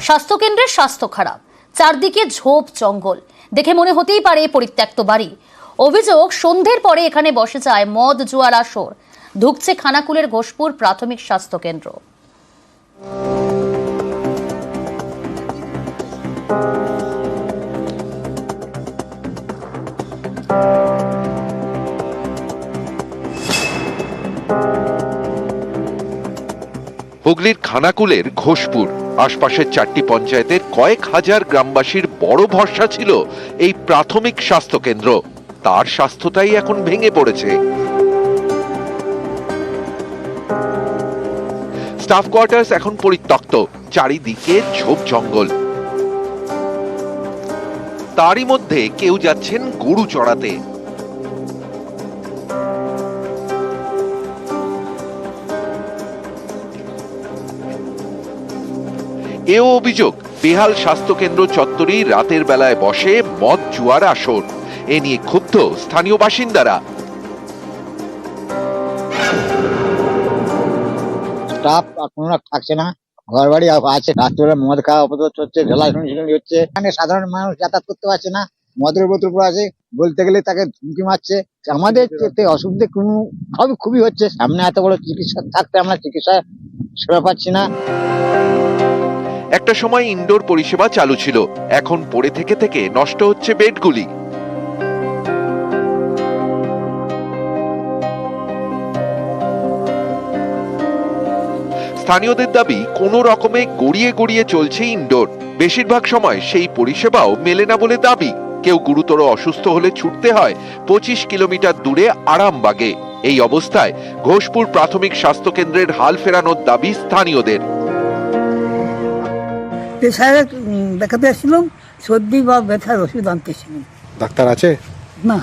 স্বাস্থ্যকেন্দ্রের স্বাস্থ্য খারাপ, চারদিকে ঝোপ, জঙ্গল। দেখে মনে হতেই পারে পরিত্যক্ত বাড়ি। অভিযোগ, সন্ধ্যের পরে এখানে বসে যায় মদ, জুয়ার আসর। ধুকছে খানাকুলের ঘোষপুর প্রাথমিক স্বাস্থ্য কেন্দ্র হুগলির খানাকুলের ঘোষপুর। আশপাশের চারটি পঞ্চায়েতের কয়েক হাজার গ্রামবাসীর বড় ভরসা ছিল এই প্রাথমিক স্বাস্থ্য কেন্দ্র তার স্বাস্থ্যটাই এখন ভেঙে পড়েছে। স্টাফ কোয়ার্টার্স এখন পরিত্যক্ত, চারিদিকে ঝোপ জঙ্গল। তারই মধ্যে কেউ যাচ্ছেন গরু চড়াতে। এও অভিযোগ বেহাল স্বাস্থ্যকেন্দ্র চত্বরেই রাতের বেলায় বসে মদ জুয়ার আসর। এ নিয়ে ক্ষুব্ধ স্থানীয় বাসিন্দারা। স্টাফ কোনো থাকছে না ঘর বাড়ি আছে রাত্রিবেলা মদ খাওয়া আপাতত হচ্ছে ঢেলা শুনছিলেন হচ্ছে। এখানে সাধারণ মানুষ যাতায়াত করতে পারছে না মদের বোতল পড়ে আছে বলতে গেলে তাকে ধুমকি মারছে। আমাদের এতে অসুবিধে কোনো খুবই হচ্ছে সামনে এত বড় চিকিৎসা থাকতে আমরা চিকিৎসা সেবা পাচ্ছি না। একটা সময় ইনডোর পরিষেবা চালু ছিল। এখন পড়ে থেকে থেকে নষ্ট হচ্ছে বেডগুলি। স্থানীয়দের দাবি, কোনো রকমে গড়িয়ে গড়িয়ে চলছে ইনডোর। বেশিরভাগ সময় সেই পরিষেবাও মেলে না বলে দাবি। কেউ গুরুতর অসুস্থ হলে ছুটতে হয় পঁচিশ কিলোমিটার দূরে আরামবাগে। এই অবস্থায় ঘোষপুর প্রাথমিক স্বাস্থ্য কেন্দ্রের হাল ফেরানোর দাবি স্থানীয়দের। প্রেশারে দেখাতে আসছিলাম সর্দি বা ব্যথার ওষুধ আনতে আনতেছিলাম ডাক্তার আছে? না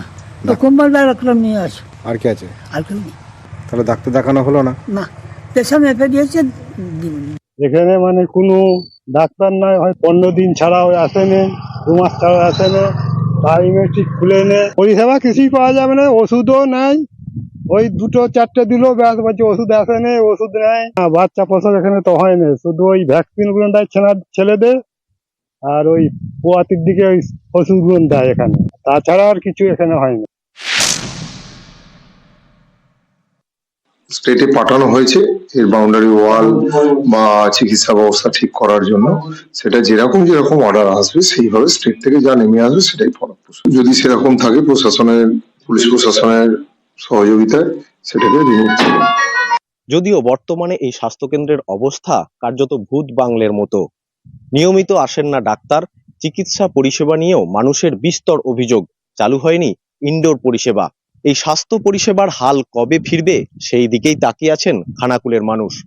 তো কোম্পানিটা রাখলাম নিয়ে আসো। আর কি আছে? আর কেউ নেই। তাহলে ডাক্তার দেখানো হলো না? না প্রেশার মেপে দিয়েছে এখানে মানে কোনো ডাক্তার নাই হয় পনেরো দিন ছাড়াও আসে না দু মাস ছাড়াও আসে না টাইমে ঠিক খুলে নে পরিষেবা কিছুই পাওয়া যাবে না ওষুধও নাই ওই দুটো চারটে দিল ব্যাস বলছে ওষুধ আসে নেই ওষুধ নেয় না, বাচ্চা প্রসব এখানে তো হয় না শুধু ওই ভ্যাকসিনগুলো দেয় ছেনা ছেলেদের আর ওই পোয়াতির দিকে ওই ওষুধগুলো দেয় এখানে। তাছাড়া আর কিছু এখানে হয় না। স্টেটে পাঠানো হয়েছে এর বাউন্ডারি ওয়াল বা চিকিৎসা ব্যবস্থা ঠিক করার জন্য। সেটা যেরকম যেরকম অর্ডার আসবে সেইভাবে স্টেট থেকে যা নেমে আসবে সেটাই ফলপ্রসূ যদি সেরকম থাকে প্রশাসনের পুলিশ প্রশাসনের সহযোগিতায় সেটাকে রিমুভ যদিও বর্তমানে এই স্বাস্থ্যকেন্দ্রের অবস্থা কার্যত ভূত বাংলের মতো। নিয়মিত আসেন না ডাক্তার, চিকিৎসা পরিষেবা নিয়েও মানুষের বিস্তর অভিযোগ। চালু হয়নি ইনডোর পরিষেবা। এই স্বাস্থ্য পরিষেবার হাল কবে ফিরবে, সেই দিকেই তাকিয়ে আছেন খানাকুলের মানুষ।